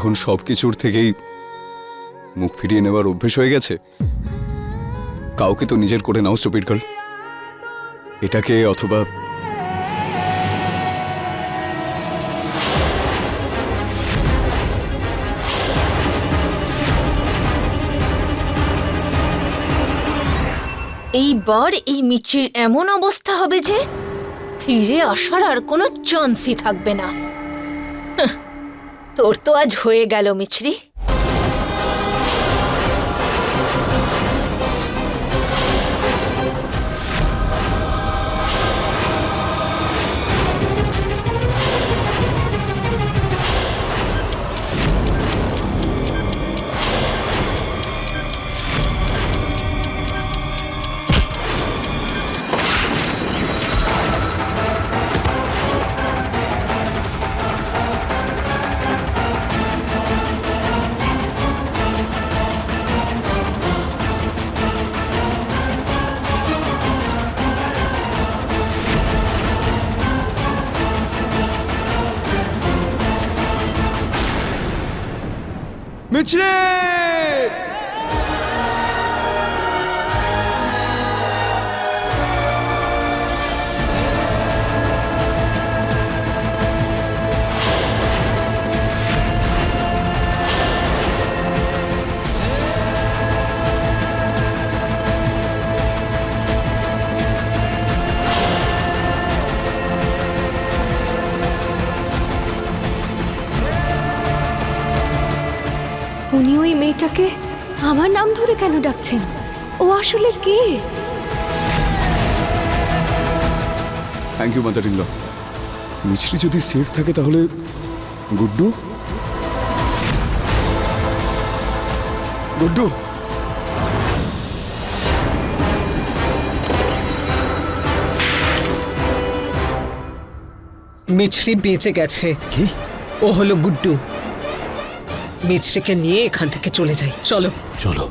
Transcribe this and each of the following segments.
এখন সব কিছুর থেকেই মুখ ফিরিয়ে নেওয়ার অভ্যেস হয়ে গেছে। কাউকে তো নিজের করে নাও স্টুপিড গার্ল এটাকে অথবা এইবার এই মিচির এমন অবস্থা হবে যে ফিরে আসার আর কোনো চান্সই থাকবে না। হাহ, তোর তো আজ হয়ে গেল মিছরি। মিছরে উনি ওই মেয়েটাকে আমার নাম ধরে কেন ডাকছেন? ও আসলে কে? Thank you mother in law মিছরি যদি সেফ থাকে তাহলে গুড্ডু? গুড্ডু? মিছরি বেঁচে গেছে। কি? ও হলো গুড্ডু। মিছরিকে নিয়ে এখান থেকে চলে যাই। চলো। চলো।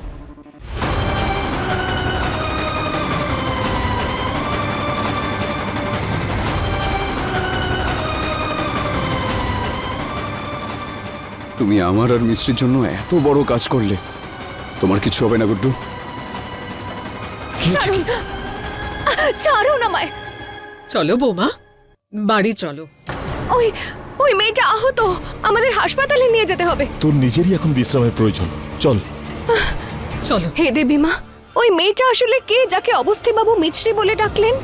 তুমি আমার আর মিস্ত্রির জন্য এত বড় কাজ করলে। তোমার কিছু হবে না গুড্ডু। চলো বৌমা। বাড়ি চলো। ওই ওই মেয়েটা আহত। আমাদের হাসপাতালে নিয়ে যেতে হবে। তোর নিজেরই এখন বিশ্রামের প্রয়োজন। চল। চলো। হে দেবী মা ওই মেয়েটা আসলে কে যাকে অবস্থি বাবু মিছরি বলে ডাকলেন?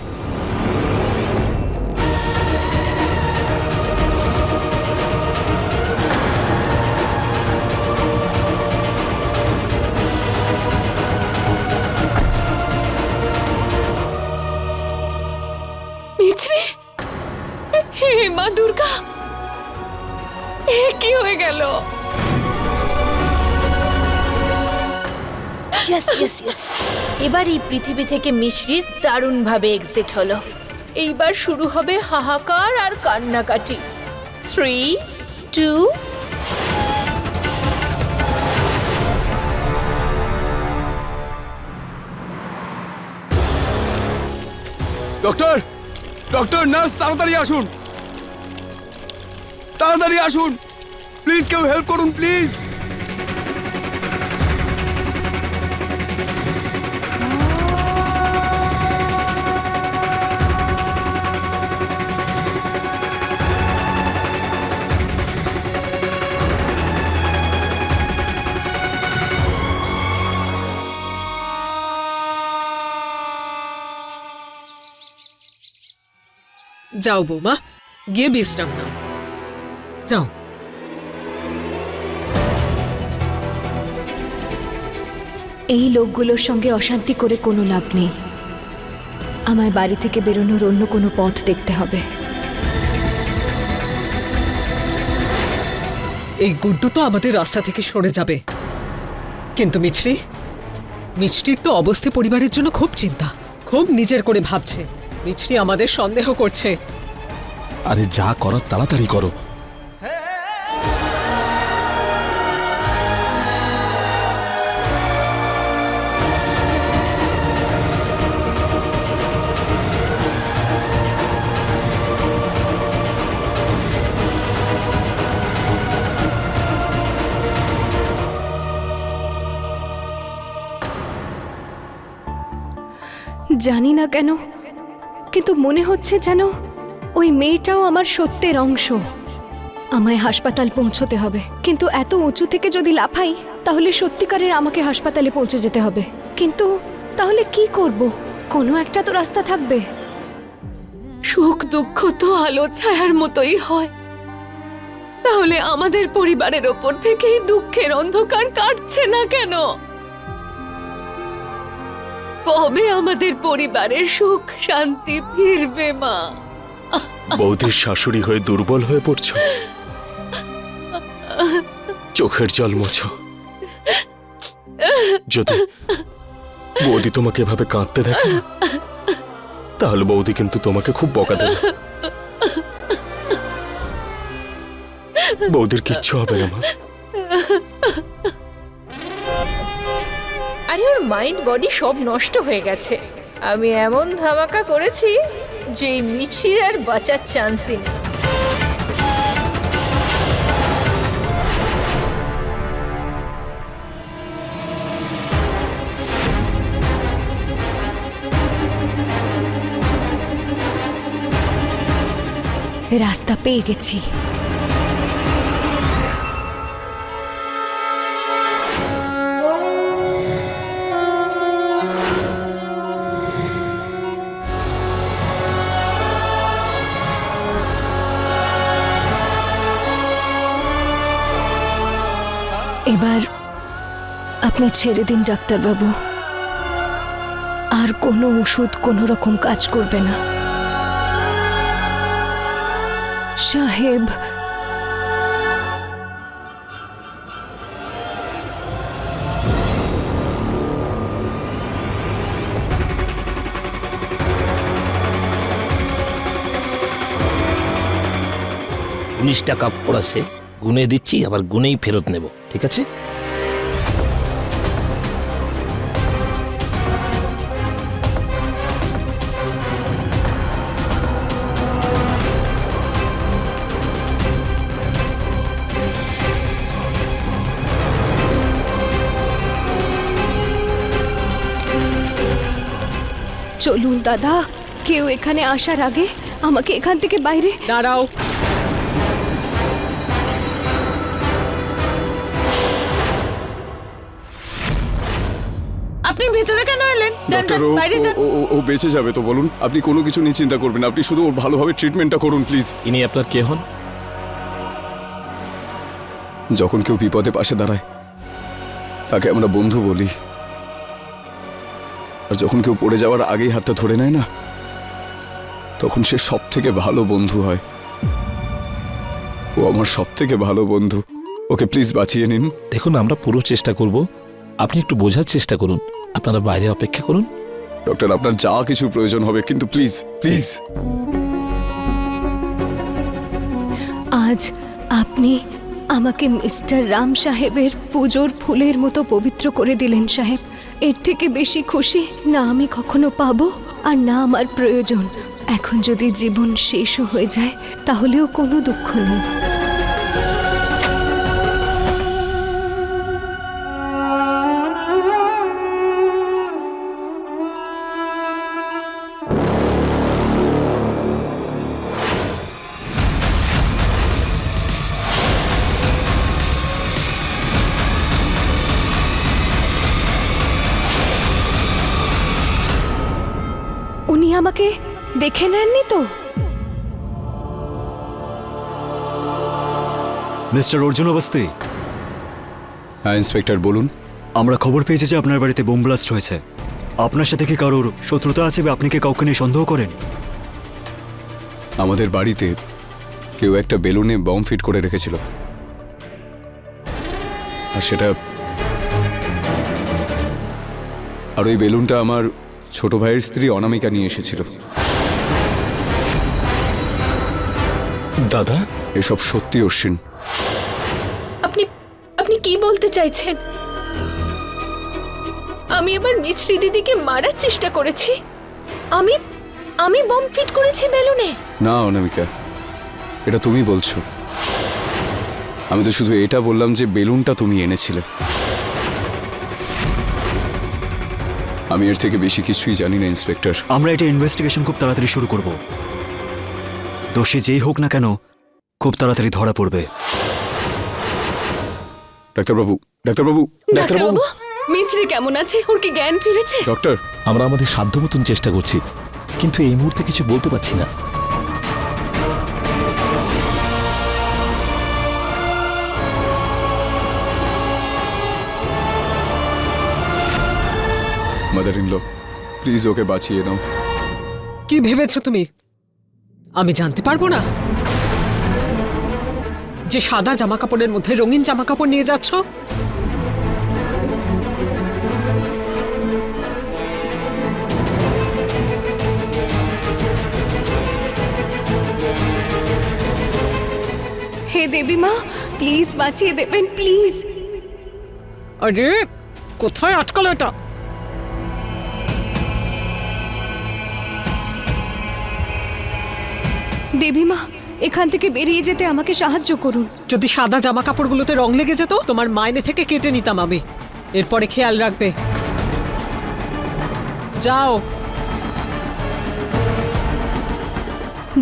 মিছরি? হে মা দুর্গা এ কি হয়ে গেল? ইয়েস ইয়েস ইয়েস এবার এই পৃথিবী থেকে মিশ্রির দারুণভাবে এক্সিট হলো। এইবার শুরু হবে হাহাকার আর কান্নাকাটি। Three two doctor doctor nurse তাড়াতাড়ি আসুন। তাড়াতাড়ি আসুন। প্লিজ কেউ হেল্প করুন প্লিজ যাও বৌমা গিয়ে বিশ্রাম নাও যাও এই লোকগুলোর সঙ্গে অশান্তি করে কোনো লাভ নেই। আমায় বাড়ি থেকে বেরোনোর অন্য কোনো পথ দেখতে হবে। এই গুড্ডু তো আমাদের রাস্তা থেকে সরে যাবে। কিন্তু মিছরি মিছরির তো অবস্থি পরিবারের জন্য খুব চিন্তা। খুব নিজের করে ভাবছে। মিছরি আমাদের সন্দেহ করছে। আরে যা করার তাড়াতাড়ি করো। জানি না কেন, কিন্তু মনে হচ্ছে যেন ওই মেয়েটাও আমার সত্যের অংশ। আমায় হাসপাতাল পৌঁছতে হবে, কিন্তু এত উঁচু থেকে যদি লাফাই, তাহলে সত্যিকারের আমাকে হাসপাতালে পৌঁছে যেতে হবে। কিন্তু তাহলে কি করব? কোনো একটা তো রাস্তা থাকবে। সুখ দুঃখ তো আলো ছায়ার মতোই হয়। তাহলে আমাদের পরিবারের ওপর থেকেই দুঃখের অন্ধকার কাটছে না কেন? কবে আমাদের পরিবারের সুখ, শান্তি ফিরবে, মা? বৌদির শাশুড়ি হয়ে দুর্বল হয়ে পড়ছ? চোখের জল মোছো। যদি বৌদি তোমাকে এভাবে কাঁদতে দেখে তাহলে বৌদি কিন্তু তোমাকে খুব বকা দেবে। বৌদির কিচ্ছু হবে না, মা। আরে ওর মাইন্ড বডি সব নষ্ট হয়ে গেছে। আমি এমন ধামাকা করেছি যে এই মিছির আর বাঁচার চান্সই নেই। রাস্তা পেয়ে গেছি। আপনি ছেড়ে দিন, ডাক্তারবাবু। আর কোনো ওষুধ, কোনো রকম কাজ করবে না। সাহেব। উনিশ টাকা পড়াছে, গুনে দিচ্ছি, আবার গুনেই ফেরত নেব, ঠিক আছে? চলুন দাদা। কেউ এখানে আসার আগে আমাকে এখান থেকে বাইরে দাঁড়াও। আপনি ভেতরে কেন এলেন? ডক্টর ও বাইরে যান। ও- ও- ও বেঁচে যাবে তো বলুন। আপনি কোনো কিছু নিয়ে চিন্তা করবেন না। আপনি শুধু ওর ভালোভাবে ট্রিটমেন্টটা করুন প্লিজ ইনি আপনার কে হন? যখন কেউ বিপদে পাশে দাঁড়ায় তাকে আমরা বন্ধু বলি। আর যখন কেউ পড়ে যাওয়ার আগেই হাতটা ধরে নেয় না তখন সে সব থেকে ভালো বন্ধু হয়। ও আমার সব থেকে ভালো বন্ধু। ওকে প্লিজ বাঁচিয়ে নিন। দেখুন আমরা পুরো চেষ্টা করব। আপনি একটু বোঝার চেষ্টা করুন। আপনারা বাইরে অপেক্ষা করুন। ডক্টর আপনার যা কিছু প্রয়োজন হবে কিন্তু প্লিজ প্লিজ আজ আপনি আমাকে মিস্টার রাম সাহেবের পুজোর ফুলের মতো পবিত্র করে দিলেন সাহেব। এর থেকে বেশি খুশি না আমি কখনো পাবো আর না আমার প্রয়োজন। এখন যদি জীবন শেষও হয়ে যায়, তাহলেও কোনো দুঃখ নেই। উনি আমাকে দেখে নেননি তো? মিস্টার অর্জুন অবস্থি। হ্যাঁ ইন্সপেক্টর বলুন। আমরা খবর পেয়েছি যে আপনার বাড়িতে বোম ব্লাস্ট হয়েছে। আপনার সাথে কি কারোর শত্রুতা আছে বা আপনি কি কাউকে নিয়ে সন্দেহ করেন? আমাদের বাড়িতে কেউ একটা বেলুনে বম ফিট করে রেখেছিল। আর সেটা আর ওই বেলুনটা আমার ছোট ভাইয়ের স্ত্রী অনামিকা নিয়ে এসেছিল। দাদা? এসব সত্যি অশ্বিন। আপনি আপনি কি বলতে চাইছেন? আমি আমার মিছরি দিদিকে মারার চেষ্টা করেছি। আমি আমি বম ফিট করেছি বেলুনে। না অনামিকা এটা তুমি বলছো। আমি তো শুধু এটা বললাম যে বেলুনটা তুমি এনেছিলে। আমি এর থেকে বেশি কিছুই জানি না ইন্সপেক্টর। আমরা এটা ইনভেস্টিগেশন খুব তাড়াতাড়ি শুরু করব। দোষী যেই হোক না কেন খুব তাড়াতাড়ি ধরা পড়বে। ডাক্তারবাবু ডাক্তারবাবু ডাক্তারবাবু। মিছরি কেমন আছে? ওর কি জ্ঞান ফিরেছে? ডক্টর। আমরা আমাদের সাধ্য মতন চেষ্টা করছি কিন্তু এই মুহূর্তে কিছু বলতে পারছি না। মাদার ইন ল প্লিজ ওকে বাঁচিয়ে নাও। কি ভেবেছো তুমি? আমি জানতে পারব না। যে সাদা জামা কাপড়ের মধ্যে রঙিন জামা কাপড় নিয়ে যাচ্ছ? হে দেবী মা প্লিজ বাঁচিয়ে দেবেন প্লিজ আরে কোথায় আটকালো এটা? দেবী মা এখান থেকে বেরিয়ে যেতে আমাকে সাহায্য করুন। যদি সাদা জামা কাপড়গুলোতে রং লেগে যেত তোমার মাইনে থেকে কেটে নিতাম আমি। এরপরে খেয়াল রাখবে। যাও।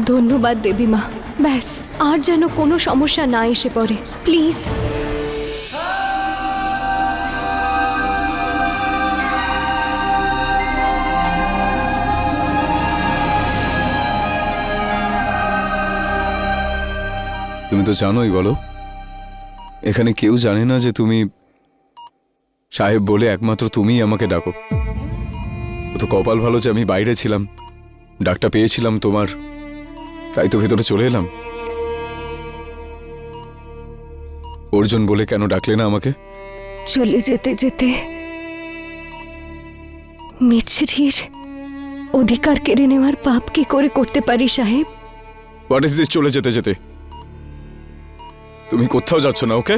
ধন্যবাদ দেবীমা ব্যাস আর যেন কোনো সমস্যা না এসে পড়ে। প্লিজ। তুমি তো জানোই বলো। এখানে কেউ জানে না যে তুমি সাহেব বলে একমাত্র তুমিই আমাকে ডাকো। তো কপাল ভালো যে আমি বাইরে ছিলাম ডাকটা পেয়েছিলাম তোমার। তাই তো ভেতরে চলে এলাম। অর্জুন বলে কেন ডাকলে না আমাকে? চলে যেতে যেতে মিছরির অধিকার কেড়ে নেওয়ার পাপ কি করে করতে পারি সাহেব? হোয়াট ইজ দিস চলে যেতে যেতে। তুমি কোথাও যাচ্ছ না ওকে?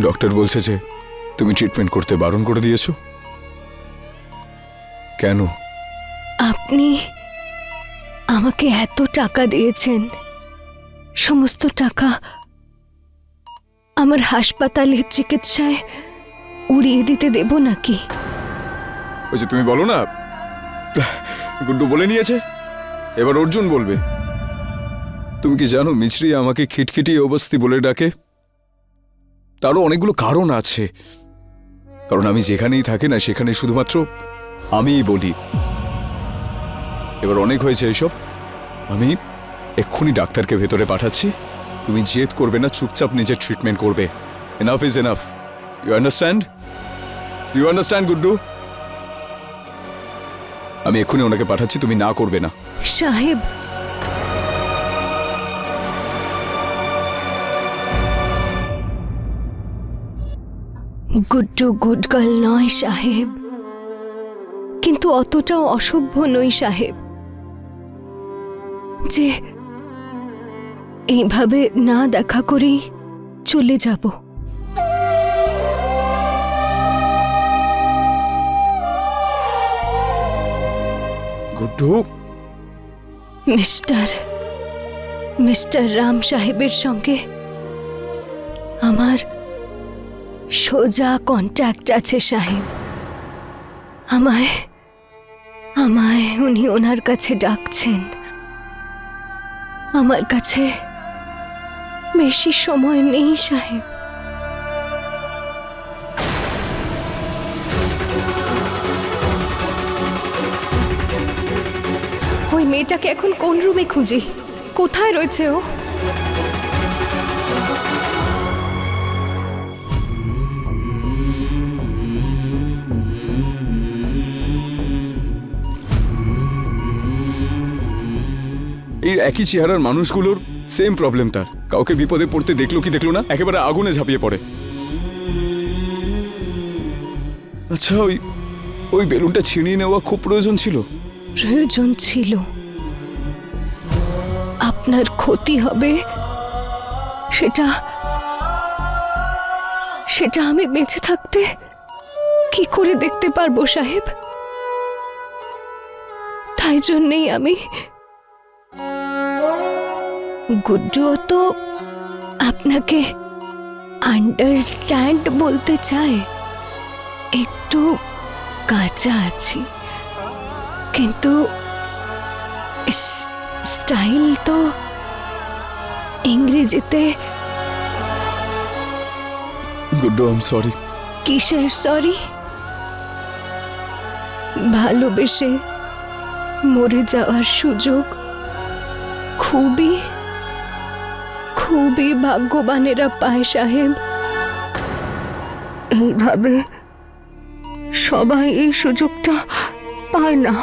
ডক্টর বলছে যে তুমি ট্রিটমেন্ট করতে বারণ করে দিয়েছ। কেন? আপনি আমাকে এত টাকা দিয়েছেন সমস্ত টাকা আমার হাসপাতালের চিকিৎসায় উড়িয়ে দিতে দেব নাকি? ওই যে তুমি বলো না গুড্ডু বলে নিয়েছে এবার অর্জুন বলবে। তুমি কি জানো, মিছরি আমাকে খিটখিটি অবস্থি বলে ডাকে? তারও অনেকগুলো কারণ আছে। কারণ আমি যেখানেই থাকি না, সেখানে শুধুমাত্র আমিই বলি। এবার অনেক হয়েছে এইসব আমি এক্ষুনি ডাক্তারকে ভেতরে পাঠাচ্ছি। তুমি জেদ করবে না, চুপচাপ নিজের ট্রিটমেন্ট করবে। Enough is enough you understand you understand Guddu? আমি এক্ষুনি ওনাকে পাঠাচ্ছি, তুমি না করবে না। সাহেব গুড্ডু গুড গার্ল নয় সাহেব। কিন্তু অতটাও অসভ্য নই সাহেব। যে এইভাবে না দেখা করেই চলে যাব। গুড্ডু। মিস্টার মিস্টার রাম সাহেবের সঙ্গে আমার সোজা কন্ট্যাক্ট আছে সাহেব। আমায় আমায় উনি ওনার কাছে ডাকছেন। আমার কাছে বেশি সময় নেই সাহেব। ওই মেয়েটাকে এখন কোন রুমে খুঁজি? কোথায় রয়েছে ও? এই একই চেহারার মানুষগুলোর সেম প্রবলেম তার। কাউকে বিপদে পড়তে দেখল কি দেখল না, একেবারে আগুনে ঝাঁপিয়ে পড়ে। আচ্ছা ওই ওই বেলুনটা ছিনিয়ে নেওয়া খুব প্রয়োজন ছিল। প্রয়োজন ছিল। আপনার ক্ষতি হবে। সেটা সেটা আমি বেঁচে থাকতে কি করে দেখতে পারব, সাহেব? তাই জন্যেই আমি গুড্ডুও তো আপনাকে আন্ডারস্ট্যান্ড বলতে চায়। একটু কাঁচা আছি। কিন্তু স্টাইল তো ইংরেজিতে গুড্ডু আই সরি কিসের সরি ভালোবেসে মরে যাওয়ার সুযোগ খুবই খুবই ভাগ্যবানেরা পায় সাহেব। এইভাবে সবাই এই সুযোগটা পায় না।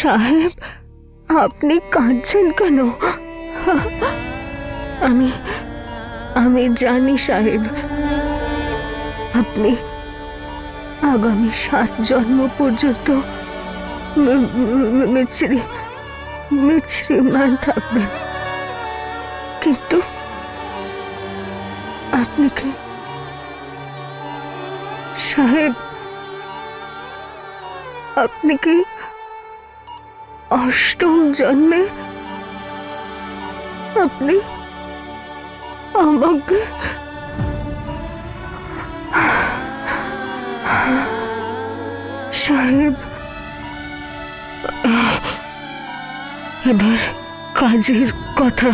সাহেব, আপনি কাঁদছেন কেন? আমি আমি জানি সাহেব, আপনি আগামী সাত জন্ম পর্যন্ত মিছরি মিছরি মান থাকবেন। আপনি কি সাহেব আপনি কি অষ্টম জন্মে আপনি আমাকে সাহেব, এবার কাজের কথা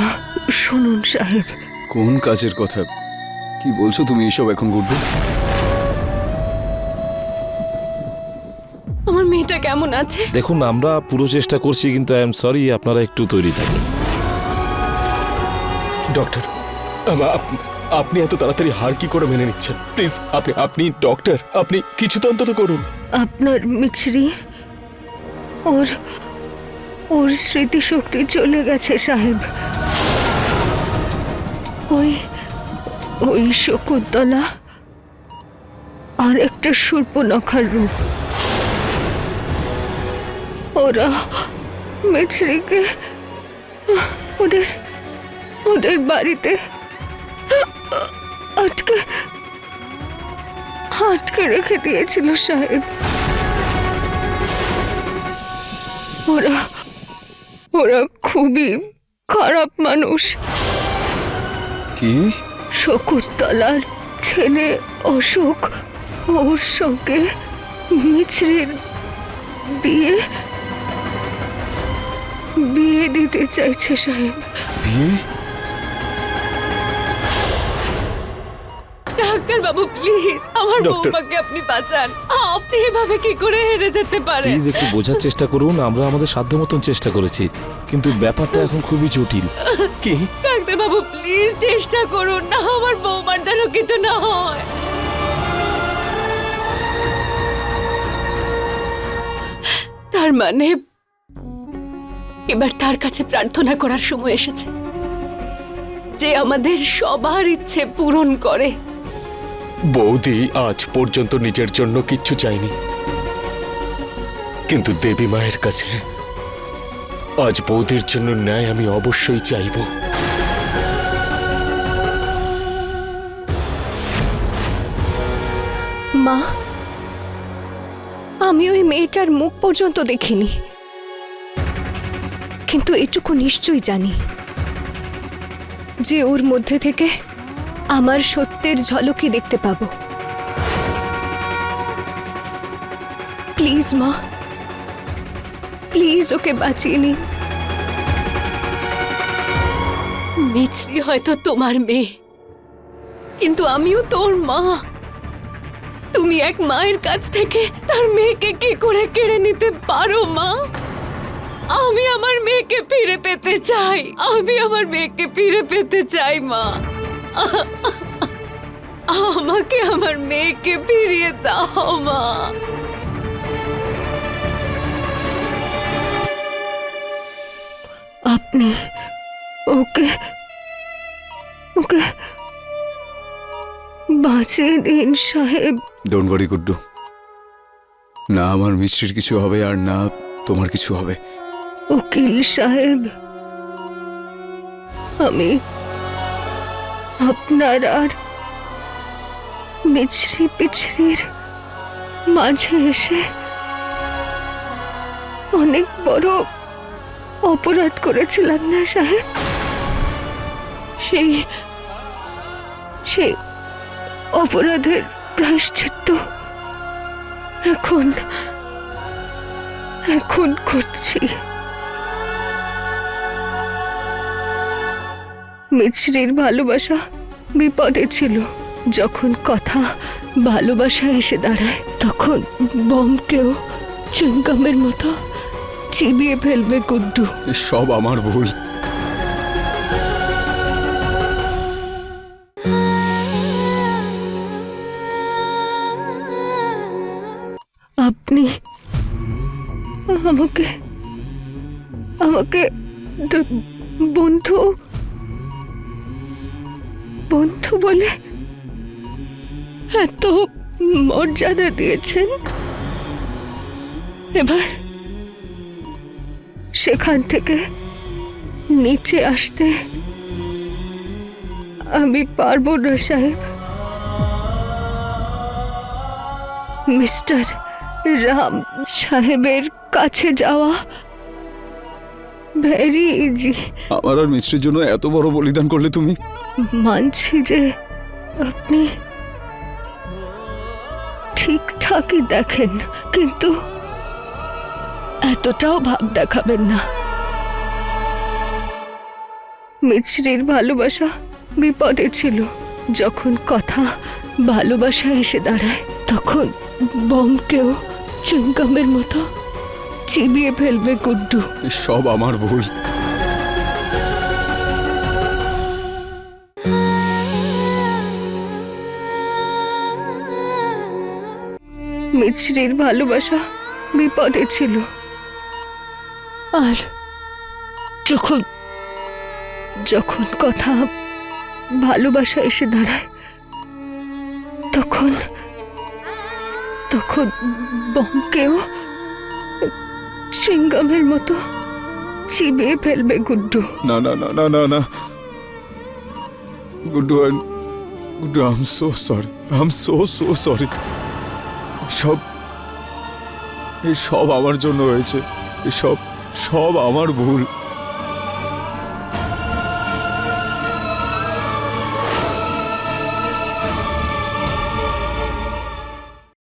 শুনুন সাহেব। কোন কাজের কথা? কি বলছো তুমি এসব এখন গুড্ডু আমার মেয়েটা কেমন আছে? দেখুন আমরা পুরো চেষ্টা করছি কিন্তু আই এম সরি আপনারা একটু তৈরি থাকুন। ডক্টর আমা- আপ- আপনি এত তাড়াতাড়ি হার কি করে মেনে নিচ্ছেন? প্লিজ আপনি আপনি ডক্টর আপনি কিছু তো অন্তত করুন। আপনার মিছরি ওর ওর স্মৃতিশক্তি চলে গেছে সাহেব। ওই ওই শকুন্তলা আর একটা সূর্পনখার রূপ। ওরা মিছরিকে, ওদের ওদের বাড়িতে আটকে আটকে রেখে দিয়েছিল সাহেব। ওরা ওরা খুবই খারাপ মানুষ। কি? শকুন্তলার ছেলে অশোক ওর সঙ্গে মিছরির বিয়ে বিয়ে দিতে চাইছে সাহেব। বিয়ে? ডাক্তার বাবু প্লিজ আমার বৌমাকে আপনি বাঁচান। আপনি এভাবে কি করে হেরে যেতে পারেন? প্লিজ একটু বোঝার চেষ্টা করুন আমরা আমাদের সাধ্য মতন চেষ্টা করেছি। কিন্তু ব্যাপারটা এখন খুবই জটিল। কি? ডাক্তার বাবু প্লিজ চেষ্টা করুন না আমার বৌমার যেন কিছু না হয়। তার মানে এবার তার কাছে প্রার্থনা করার সময় এসেছে যে আমাদের সবার ইচ্ছে পূরণ করে। বৌদি আজ পর্যন্ত নিজের জন্য কিচ্ছু চাইনি। কিন্তু দেবী মায়ের কাছে আজ বৌদির জন্য ন্যায় আমি অবশ্যই চাইব। মা, আমি ওই মেয়েটার মুখ পর্যন্ত দেখিনি। কিন্তু এটুকু নিশ্চয়ই জানি যে ওর মধ্যে থেকে আমার সত্যের ঝলকই দেখতে পাবো। প্লিজ মা প্লিজ ওকে বাঁচিয়ে নিন। মিছরি হয়তো তোমার মেয়ে। কিন্তু আমিও তোর মা। তুমি এক মায়ের কাছ থেকে তার মেয়েকে কি করে কেড়ে নিতে পারো, মা? আমি আমার মেয়েকে ফিরে পেতে চাই। আমি আমার মেয়েকে ফিরে পেতে চাই, মা। আমাকে আমার মেয়েকে ফিরিয়ে দাও, মা। আপনি ওকে ওকে বাঁচিয়ে দিন সাহেব। ডোন্ট ওয়ারি গুড্ডু না আমার মিষ্টির কিছু হবে আর না তোমার কিছু হবে। উকিল সাহেব আমি আপনার আর মিছরি পিছরির মাঝে এসে অনেক বড় অপরাধ করেছিলাম না, সাহেব। সেই সেই অপরাধের প্রায়শ্চিত্ত এখন এখন করছি। মিছরির ভালোবাসা বিপদে ছিল। যখন কথা ভালোবাসা এসে দাঁড়ায়, তখন বমকেও চুইংগামের মতো চিবিয়ে ফেলবে গুড্ডু এ সব আমার ভুল। আপনি আমাকে আমাকে বন্ধু বন্ধু বলে এত মর্যাদা দিয়েছেন? এবার সেখান থেকে নিচে আসতে আমি পারব না সাহেব। মিস্টার রাম সাহেবের কাছে যাওয়া ভেরি ইজি আমার আর মিশ্রির জন্য এত বড় বলিদান করলে তুমি? মানছি যে আপনি ঠিকঠাকই দেখেন কিন্তু এতটাও ভাব দেখাবেন না। মিছরির ভালোবাসা বিপদে ছিল। যখন কথা ভালোবাসা এসে দাঁড়ায় তখন বমকেও চুইংগামের মতো চিবিয়ে ফেলবে গুড্ডু সব আমার ভুল। মিছরির ভালোবাসা বিপদে ছিল। আর যখন যখন কথা ভালোবাসা এসে দাঁড়ায়, তখন তখন বমকেও সিঙ্গামের মতো চিবিয়ে ফেলবে গুড্ডু। না না না না না না। Guddu Guddu I am so sorry I am so so sorry সব এই সব আমার জন্য হয়েছে, এসব। সব আমার ভুল।